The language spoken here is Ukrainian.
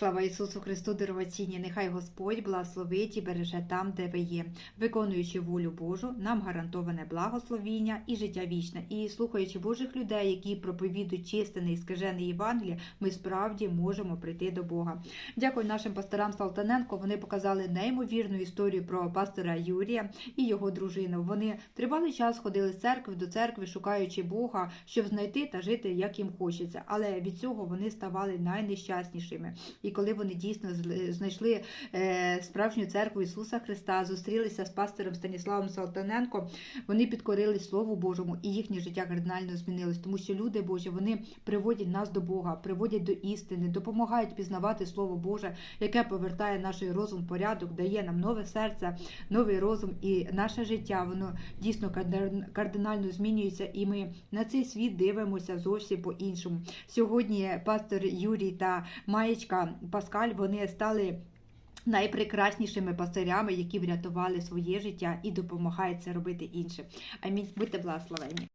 Слава Ісусу Христу, дорогоцінні! Нехай Господь благословить і береже там, де ви є, виконуючи волю Божу, нам гарантоване благословіння і життя вічне. І слухаючи Божих людей, які проповідують чистене і скажене Євангеліє, ми справді можемо прийти до Бога. Дякую нашим пасторам Салтаненко. Вони показали неймовірну історію про пастора Юрія і його дружину. Вони тривалий час ходили з церкви до церкви, шукаючи Бога, щоб знайти та жити, як їм хочеться. Але від цього вони ставали найнещаснішими. І коли вони дійсно знайшли е, справжню церкву Ісуса Христа, зустрілися з пастором Станіславом Салтаненко, вони підкорили Слову Божому, і їхнє життя кардинально змінилось, тому що люди Божі вони приводять нас до Бога, приводять до істини, допомагають пізнавати Слово Боже, яке повертає наш розум в порядок, дає нам нове серце, новий розум, і наше життя воно дійсно кардинально змінюється, і ми на цей світ дивимося зовсім по-іншому. Сьогодні пастор Юрій та Маєчка Паскаль вони стали. Найпрекраснішими пастирями, які врятували своє життя і допомагають це робити іншим. Амінь. Будьте благословені.